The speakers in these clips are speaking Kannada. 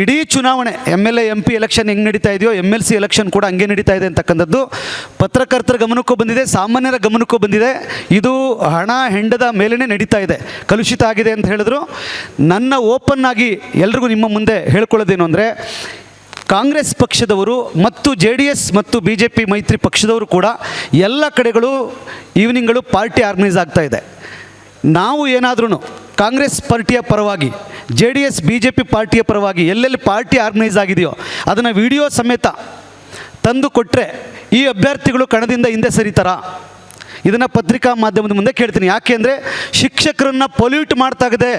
ಇಡೀ ಚುನಾವಣೆ M L A M P election ಹೆಂಗೆ ನಡೀತಾ ಇದೆಯೋ ಎಂ ಎಲ್ ಸಿ ಎಲೆಕ್ಷನ್ ಕೂಡ ಹಂಗೆ ನಡೀತಾ ಇದೆ ಅಂತಕ್ಕಂಥದ್ದು. ಪತ್ರಕರ್ತರ ಗಮನಕ್ಕೂ ಬಂದಿದೆ, ಸಾಮಾನ್ಯರ ಗಮನಕ್ಕೂ ಬಂದಿದೆ. ಇದು ಹಣ ಹೆಂಡದ ಮೇಲೇ ನಡೀತಾ ಇದೆ, ಕಲುಷಿತ ಆಗಿದೆ ಅಂತ ಹೇಳಿದ್ರು. ನನ್ನ ಓಪನ್ ಆಗಿ ಎಲ್ರಿಗೂ ನಿಮ್ಮ ಮುಂದೆ ಹೇಳ್ಕೊಳ್ಳೋದೇನು ಅಂದರೆ, ಕಾಂಗ್ರೆಸ್ ಪಕ್ಷದವರು ಮತ್ತು ಜೆ ಡಿ ಎಸ್ ಮತ್ತು ಬಿ ಜೆ ಪಿ ಮೈತ್ರಿ ಪಕ್ಷದವರು ಕೂಡ ಎಲ್ಲ ಕಡೆಗಳು ಈವ್ನಿಂಗ್ಗಳು ಪಾರ್ಟಿ ಆರ್ಗನೈಸ್ ಆಗ್ತಾ ಇದೆ. ನಾವು ಏನಾದ್ರೂ ಕಾಂಗ್ರೆಸ್ ಪಾರ್ಟಿಯ ಪರವಾಗಿ, J D S, B J P ಪಾರ್ಟಿಯ ಪರವಾಗಿ ಎಲ್ಲೆಲ್ಲಿ ಪಾರ್ಟಿ ಆರ್ಗನೈಸ್ ಆಗಿದೆಯೋ ಅದನ್ನು ವಿಡಿಯೋ ಸಮೇತ ತಂದು ಕೊಟ್ಟರೆ ಈ ಅಭ್ಯರ್ಥಿಗಳು ಕಣದಿಂದ ಹಿಂದೆ ಸರಿತಾರ? ಇದನ್ನು ಪತ್ರಿಕಾ ಮಾಧ್ಯಮದ ಮುಂದೆ ಕೇಳ್ತೀನಿ. ಯಾಕೆ ಅಂದರೆ ಶಿಕ್ಷಕರನ್ನು ಪೊಲ್ಯೂಟ್ ಮಾಡ್ತಾಗಿದೆ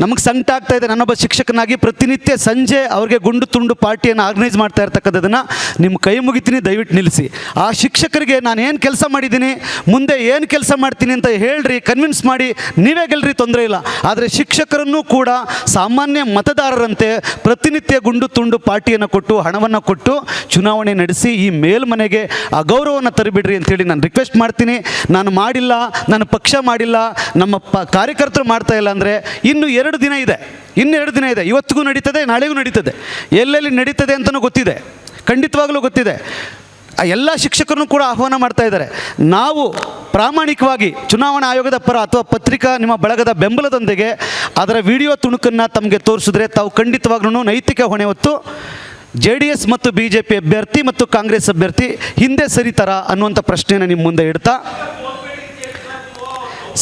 ನಮಗೆ ಸಂಕಟ ಇದೆ. ನಾನೊಬ್ಬ ಶಿಕ್ಷಕನಾಗಿ ಪ್ರತಿನಿತ್ಯ ಸಂಜೆ ಅವ್ರಿಗೆ ಗುಂಡು ತುಂಡು ಪಾರ್ಟಿಯನ್ನು ಆರ್ಗನೈಸ್ ಮಾಡ್ತಾ ಇರ್ತಕ್ಕಂಥದ್ದನ್ನು ನಿಮ್ಮ ಕೈ ಮುಗಿತೀನಿ, ದಯವಿಟ್ಟು ನಿಲ್ಲಿಸಿ. ಆ ಶಿಕ್ಷಕರಿಗೆ ನಾನು ಏನು ಕೆಲಸ ಮಾಡಿದ್ದೀನಿ, ಮುಂದೆ ಏನು ಕೆಲಸ ಮಾಡ್ತೀನಿ ಅಂತ ಹೇಳ್ರಿ ಕನ್ವಿನ್ಸ್ ಮಾಡಿ, ನೀವೇ ಗೆಲ್ರಿ, ತೊಂದರೆ ಇಲ್ಲ. ಆದರೆ ಶಿಕ್ಷಕರನ್ನು ಕೂಡ ಸಾಮಾನ್ಯ ಮತದಾರರಂತೆ ಪ್ರತಿನಿತ್ಯ ಗುಂಡು ತುಂಡು ಪಾರ್ಟಿಯನ್ನು ಕೊಟ್ಟು, ಹಣವನ್ನು ಕೊಟ್ಟು ಚುನಾವಣೆ ನಡೆಸಿ, ಈ ಮೇಲ್ಮನೆಗೆ ಅಗೌರವವನ್ನು ತರಿಬಿಡ್ರಿ ಅಂತೇಳಿ ನಾನು ರಿಕ್ವೆಸ್ಟ್ ಮಾಡ್ತೀನಿ. ನಾನು ಮಾಡಿಲ್ಲ ನನ್ನ ಪಕ್ಷ ಮಾಡಿಲ್ಲ, ನಮ್ಮ ಪ ಕಾರ್ಯಕರ್ತರು ಮಾಡ್ತಾ ಇಲ್ಲ ಅಂದರೆ ಇನ್ನು ಎರಡು ದಿನ ಇದೆ. ಇನ್ನೆರಡು ದಿನ ಇದೆ. ಇವತ್ತಿಗೂ ನಡೀತದೆ, ನಾಳೆಗೂ ನಡೀತದೆ. ಎಲ್ಲೆಲ್ಲಿ ನಡೀತದೆ ಅಂತಲೂ ಗೊತ್ತಿದೆ. ಖಂಡಿತವಾಗಲೂ ಗೊತ್ತಿದೆ. ಆ ಎಲ್ಲ ಶಿಕ್ಷಕರನ್ನು ಕೂಡ ಆಹ್ವಾನ ಮಾಡ್ತಾ ಇದ್ದಾರೆ. ನಾವು ಪ್ರಾಮಾಣಿಕವಾಗಿ ಚುನಾವಣಾ ಆಯೋಗದ ಪರ ಅಥವಾ ಪತ್ರಿಕಾ ನಿಮ್ಮ ಬಳಗದ ಬೆಂಬಲದೊಂದಿಗೆ ಅದರ ವಿಡಿಯೋ ತುಣುಕನ್ನು ತಮಗೆ ತೋರಿಸಿದ್ರೆ ತಾವು ಖಂಡಿತವಾಗ್ಲೂ ನೈತಿಕ ಹೊಣೆ ಹೊತ್ತು ಜೆ ಡಿ ಎಸ್ ಮತ್ತು ಬಿ ಜೆ ಪಿ ಅಭ್ಯರ್ಥಿ ಮತ್ತು ಕಾಂಗ್ರೆಸ್ ಅಭ್ಯರ್ಥಿ ಹಿಂದೆ ಸರಿತಾರ ಅನ್ನುವಂಥ ಪ್ರಶ್ನೆಯನ್ನು ನಿಮ್ಮ ಮುಂದೆ ಇಡ್ತಾ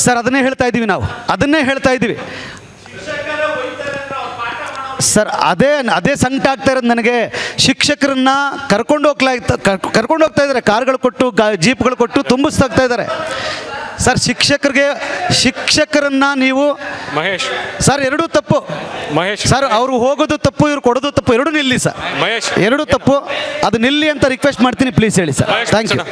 ಸರ್, ಅದನ್ನೇ ಹೇಳ್ತಾ ಇದ್ದೀವಿ ನಾವು. ಅದನ್ನೇ ಹೇಳ್ತಾ ಇದ್ದೀವಿ ಸರ್ ಅದೇ ಅದೇ ಸಂಕಟ ಆಗ್ತಾ ಇರೋದು ನನಗೆ. ಶಿಕ್ಷಕರನ್ನ ಕರ್ಕೊಂಡು ಹೋಗ್ಲಾ ಕರ್ಕೊಂಡು ಹೋಗ್ತಾ ಇದ್ದಾರೆ. ಕಾರ್ಗಳು ಕೊಟ್ಟು ಗಾ ಜೀಪ್ಗಳು ಕೊಟ್ಟು ತುಂಬಿಸ್ತಾ ಇದ್ದಾರೆ. ಸರ್ ಶಿಕ್ಷಕರಿಗೆ ಶಿಕ್ಷಕರನ್ನ ನೀವು ಮಹೇಶ್. ಸರ್ ಎರಡೂ ತಪ್ಪು. ಮಹೇಶ್. ಸರ್ ಅವರು ಹೋಗೋದು ತಪ್ಪು ಇವ್ರು ಕೊಡೋದು ತಪ್ಪು ಎರಡೂ ನಿಲ್ಲಿ ಸರ್. ಮಹೇಶ್. ಎರಡೂ ತಪ್ಪು. ಅದು ನಿಲ್ಲಿ ಅಂತ ರಿಕ್ವೆಸ್ಟ್ ಮಾಡ್ತೀನಿ ಪ್ಲೀಸ್ ಹೇಳಿ ಸರ್. Thank you.